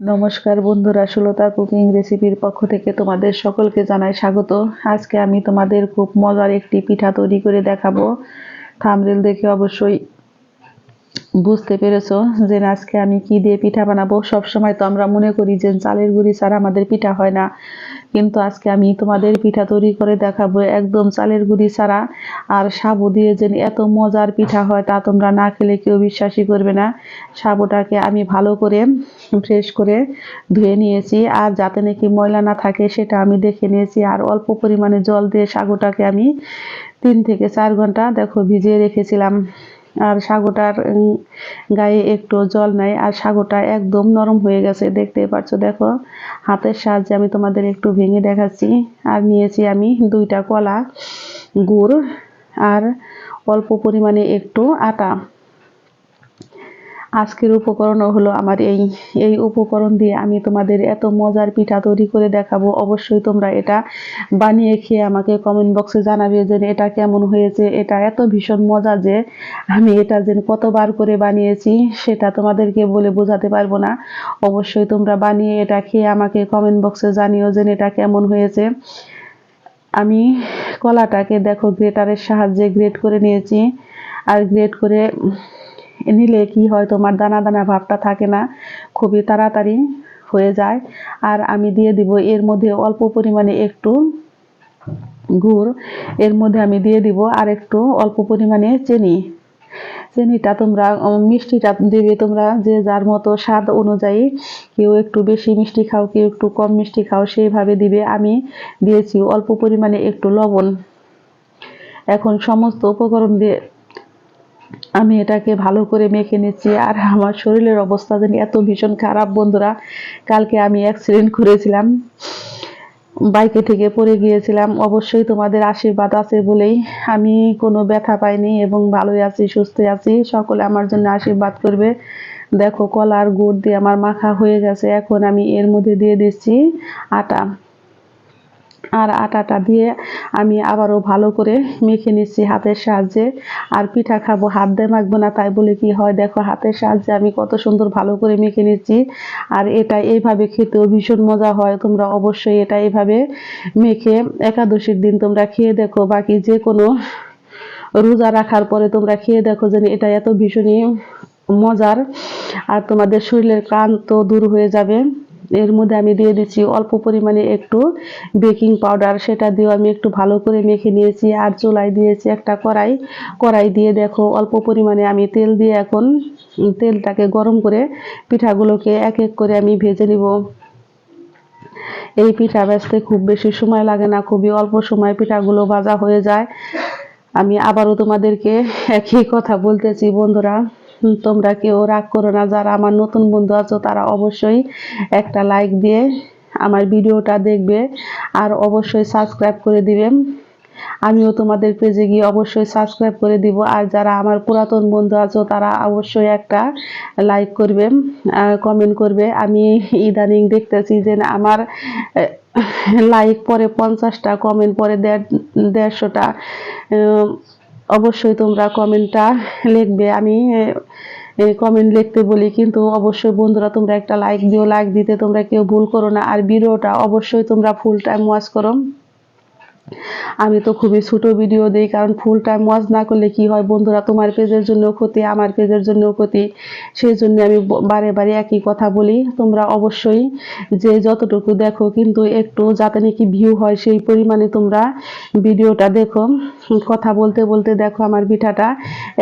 নমস্কার বন্ধুরা, সুলতা কুকিং রেসিপির পক্ষ থেকে তোমাদের সকলকে জানাই স্বাগত। আজকে আমি তোমাদের খুব মজার একটি পিঠা তৈরি করে দেখাবো। থামরেল দেখে অবশ্যই বুঝতে পেরেছ যে আজকে আমি কি দিয়ে পিঠা বানাবো। সবসময় তো আমরা মনে করি যে চালের গুঁড়ি ছাড়া আমাদের পিঠা হয় না। কিন্তু আজকে আমি তোমাদের পিঠা তৈরি করে দেখাবো। একদম চালের গুঁড়ি ছাড়া আর সাবু দিয়ে যে এত মজার পিঠা হয়, তা তোমরা না খেলে কেউ বিশ্বাসই করবে না। সাবুটাকে আমি ভালো করে ফ্রেশ করে ধুয়ে নিয়েছি। আর যাতে নাকি ময়লা না থাকে, সেটা আমি দেখে নিয়েছি। আর অল্প পরিমাণে জল দিয়ে সাগুটাকে আমি তিন থেকে চার ঘণ্টা, দেখো, ভিজিয়ে রেখেছিলাম। আর সাগোটার গায়ে একটু জল নাই, আর সাগোটা একদম নরম হয়ে গেছে দেখতে পাচ্ছ দেখো। হাতের সাহায্যে আমি তোমাদের একটু ভেঙে দেখাচ্ছি। আর নিয়েছি আমি দুইটা কলা, গুড় আর অল্প পরিমাণে একটু আটা। আজকের উপকরণ হলো আমার এই এই উপকরণ দিয়ে আমি তোমাদের এত মজার পিঠা তৈরি করে দেখাবো। অবশ্যই তোমরা এটা বানিয়ে খেয়ে আমাকে কমেন্ট বক্সে জানাবে যে এটা কেমন হয়েছে, এটা এত ভীষণ মজা যে আমি এটা যে কতবার করে বানিয়েছি সেটা তোমাদেরকে বলে বোঝাতে পারব না। অবশ্যই তোমরা বানিয়ে এটা খেয়ে আমাকে কমেন্ট বক্সে জানিও যে এটা কেমন হয়েছে। আমি কলাটাকে দেখো গ্রেটারের সাহায্যে গ্রেট করে নিয়েছি। আর গ্রেট করে নিলে কি হয়? তোমার দানা দানা ভাবটা থাকে না। খুবই তাড়াতাড়ি হয়ে যায়। আর আমি দিয়ে দিব এর মধ্যে অল্প পরিমাণে একটু গুড়। এর মধ্যে আমি দিয়ে দিব আর একটু অল্প পরিমাণে চিনি। চিনিটা তোমরা মিষ্টিটা দেবে তোমরা যে যার মতো স্বাদ অনুযায়ী। কেউ একটু বেশি মিষ্টি খাও, কেউ একটু কম মিষ্টি খাও, সেইভাবে দিবে। আমি দিয়েছি অল্প পরিমাণে একটু লবণ। এখন সমস্ত উপকরণ দিয়ে আমি এটাকে ভালো করে মেখে নিচ্ছি। আর আমার শরীরের অবস্থা যেন এত ভীষণ খারাপ, বন্ধুরা। কালকে আমি অ্যাক্সিডেন্ট করেছিলাম। বাইকে থেকে পড়ে গিয়েছিলাম। অবশ্যই তোমাদের আশীর্বাদ আছে বলেই আমি কোনো ব্যথা পাইনি এবং ভালোই আছি সুস্থ আছি। সকলে আমার জন্য আশীর্বাদ করবে। দেখো, কলার গুড় দিয়ে আমার মাখা হয়ে গেছে। এখন আমি এর মধ্যে দিয়ে দিচ্ছি আটা। আর আটাটা দিয়ে আমি আবারও ভালো করে মেখে নিচ্ছি হাতের সাহায্যে। আর পিঠা খাব, হাত দিয়ে মাখবো না, তাই বলে কি হয়? দেখো হাতের সাহায্যে আমি কত সুন্দর ভালো করে মেখে নিচ্ছি। আর এটা এইভাবে খেতেও ভীষণ মজা হয়, তোমরা অবশ্যই এটা এইভাবে মেখে একাদশীর দিন তোমরা খেয়ে দেখো। বাকি যে কোনো রোজা রাখার পরে তোমরা খেয়ে দেখো যে এটা এত ভীষণই মজার। আর তোমাদের শরীরের ক্লান্ত দূর হয়ে যাবে। এর মধ্যে আমি দিয়ে দিচ্ছি অল্প পরিমাণে একটু বেকিং পাউডার। সেটা দিয়েও আমি একটু ভালো করে মেখে নিয়েছি আর চুলায় দিয়েছি একটা কড়াই। কড়াই দিয়ে দেখো অল্প পরিমাণে আমি তেল দিয়ে এখন তেলটাকে গরম করে পিঠাগুলোকে এক এক করে আমি ভেজে নিব। এই পিঠা বেচতে খুব বেশি সময় লাগে না, খুবই অল্প সময় পিঠাগুলো ভাজা হয়ে যায়। আমি আবারও তোমাদেরকে একই কথা বলতেছি, বন্ধুরা। তোমরা কেউ রাগ করো না, যারা আমার নতুন বন্ধু আছো, তারা অবশ্যই একটা লাইক দিয়ে আমার ভিডিওটা দেখবে আর অবশ্যই সাবস্ক্রাইব করে দিবেন আমিও তোমাদের পেজে গিয়ে অবশ্যই সাবস্ক্রাইব করে দিব। আর যারা আমার পুরাতন বন্ধু আছো, তারা অবশ্যই একটা লাইক করবে কমেন্ট করবে। আমি ইদানিং দেখতেছি যে আমার লাইক পরে পঞ্চাশটা কমেন্ট পরে দেড়, দেড়শোটা অবশ্যই তোমরা কমেন্টটা লিখবে। আমি কমেন্ট লিখতে বলি, কিন্তু অবশ্যই বন্ধুরা তোমরা একটা লাইক দিও। লাইক দিতে তোমরা কেউ ভুল করো না। আর ভিডিওটা অবশ্যই তোমরা ফুল টাইম ওয়াচ করো। আমি তো খুবই ছোট ভিডিও দিই, কারণ ফুল টাইম ওয়াচ না করলে কি হয় বন্ধুরা? তোমার পেজের জন্য ক্ষতি, আমার পেজের জন্য ক্ষতি। সেই জন্য আমি বারে বারে একই কথা বলি। তোমরা অবশ্যই যে যতটুকু দেখো কিন্তু একটু যাতে নাকি ভিউ হয় সেই পরিমাণে তোমরা ভিডিওটা দেখো। কথা বলতে বলতে দেখো আমার পিঠাটা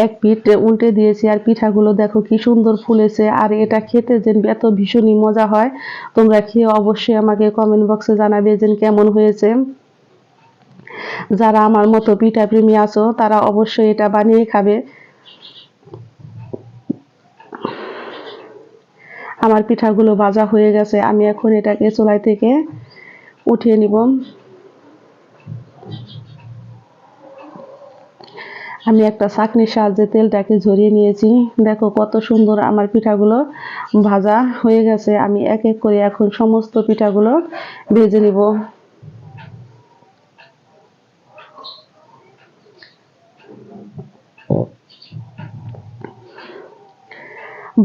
এক পিঠ উল্টে দিয়েছি আর পিঠাগুলো দেখো কি সুন্দর ফুলেছে। আর এটা খেতে যে এত ভীষণই মজা হয়। তোমরা খেয়ে অবশ্যই আমাকে কমেন্ট বক্সে জানাবে যে কেমন হয়েছে। যারা আমার মতো পিঠা প্রেমী আছো, তারা অবশ্যই এটা বানিয়ে খাবে। আমার পিঠাগুলো ভাজা হয়ে গেছে, আমি এখন এটাকে চুলাই থেকে উঠিয়ে নিব। আমি একটা চাকনির সাহায্যে তেলটাকে ঝরিয়ে নিয়েছি। দেখো কত সুন্দর আমার পিঠাগুলো ভাজা হয়ে গেছে। আমি এক এক করে এখন সমস্ত পিঠাগুলো ভেজে নিব।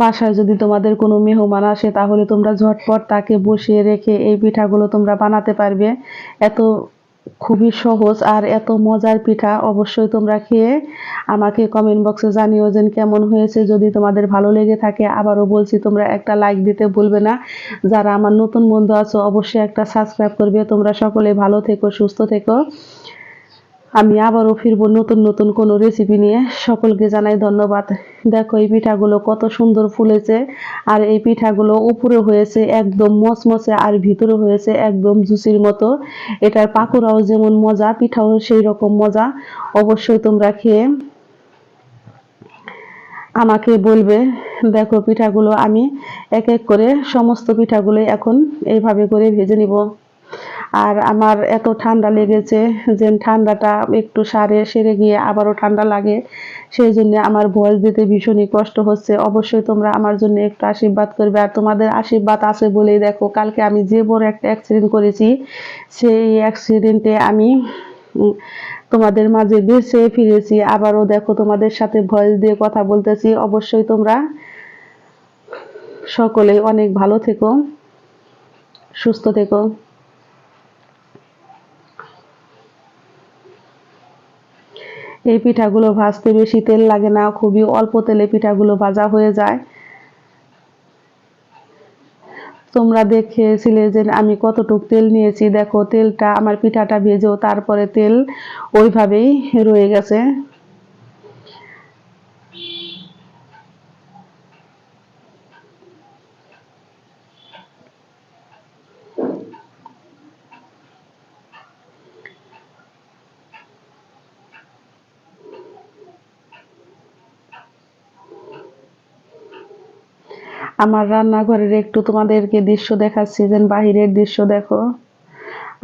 বাসায় যদি তোমাদের কোনো মেহমান আসে, তাহলে তোমরা ঝটপট তাকে বসিয়ে রেখে এই পিঠাগুলো তোমরা বানাতে পারবে। এত খুবই সহজ আর এত মজার পিঠা অবশ্যই তোমরা খেয়ে আমাকে কমেন্ট বক্সে জানিও যে কেমন হয়েছে। যদি তোমাদের ভালো লেগে থাকে, আবারও বলছি, তোমরা একটা লাইক দিতে ভুলবে না। যারা আমার নতুন বন্ধু আছো, অবশ্যই একটা সাবস্ক্রাইব করবে। তোমরা সকলে ভালো থেকো, সুস্থ থেকো। আমি আবারও ফিরবো নতুন নতুন কোনো রেসিপি নিয়ে। সকলকে জানাই ধন্যবাদ। দেখো এই পিঠাগুলো কত সুন্দর ফুলেছে, আর এই পিঠাগুলো উপরে হয়েছে একদম মচমচে আর ভিতরে হয়েছে একদম জুসির মতো। এটার পাকোড়াও যেমন মজা, পিঠাও সেই রকম মজা। অবশ্যই তোমরা খেয়ে আমাকে বলবে, দেখো পিঠাগুলো আমি এক এক করে সমস্ত পিঠাগুলো এখন এইভাবে করে ভেজে নিব। আর আমার এত ঠান্ডা লেগেছে যে ঠান্ডাটা একটু সারে সেরে গিয়ে আবারও ঠান্ডা লাগে। সেই জন্য আমার ভয়েস দিতে ভীষণই কষ্ট হচ্ছে। অবশ্যই তোমরা আমার জন্য একটু আশীর্বাদ করবে। আর তোমাদের আশীর্বাদ আছে বলেই দেখো, কালকে আমি যে বড় একটা অ্যাক্সিডেন্ট করেছি, সেই অ্যাক্সিডেন্টে আমি তোমাদের মাঝে বেঁচে ফিরেছি। আবারও দেখো তোমাদের সাথে ভয়েস দিয়ে কথা বলতেছি। অবশ্যই তোমরা সকলেই অনেক ভালো থেকো, সুস্থ থেকো। এই পিঠাগুলো ভাজতে বেশি তেল লাগে না, খুবই অল্প তেলে পিঠাগুলো ভাজা হয়ে যায়। তোমরা দেখেছিলে যে আমি কতটুক তেল নিয়েছি। দেখো, তেলটা, আমার পিঠাটা ভেজেও তারপরে তেল ওইভাবেই রয়ে গেছে। আমার রান্নাঘরের একটু তোমাদেরকে দৃশ্য দেখাচ্ছি যে বাহিরের দৃশ্য দেখো।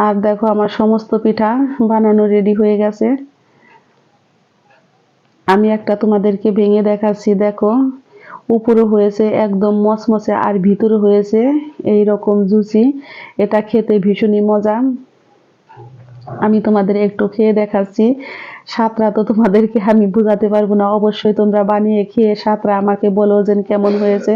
আর দেখো আমার সমস্ত পিঠা বানানো রেডি হয়ে গেছে। আমি একটা তোমাদেরকে ভেঙে দেখাচ্ছি, দেখো। উপরে হয়েছে একদম মচমচে আর ভিতরে হয়েছে এই রকম জুচি এটা খেতে ভীষণই মজা। আমি তোমাদের একটু খেয়ে দেখাচ্ছি। সাতরা তো তোমাদেরকে আমি বোঝাতে পারব না। অবশ্যই তোমরা বানিয়ে খেয়ে সাতরা আমাকে বলো যে কেমন হয়েছে।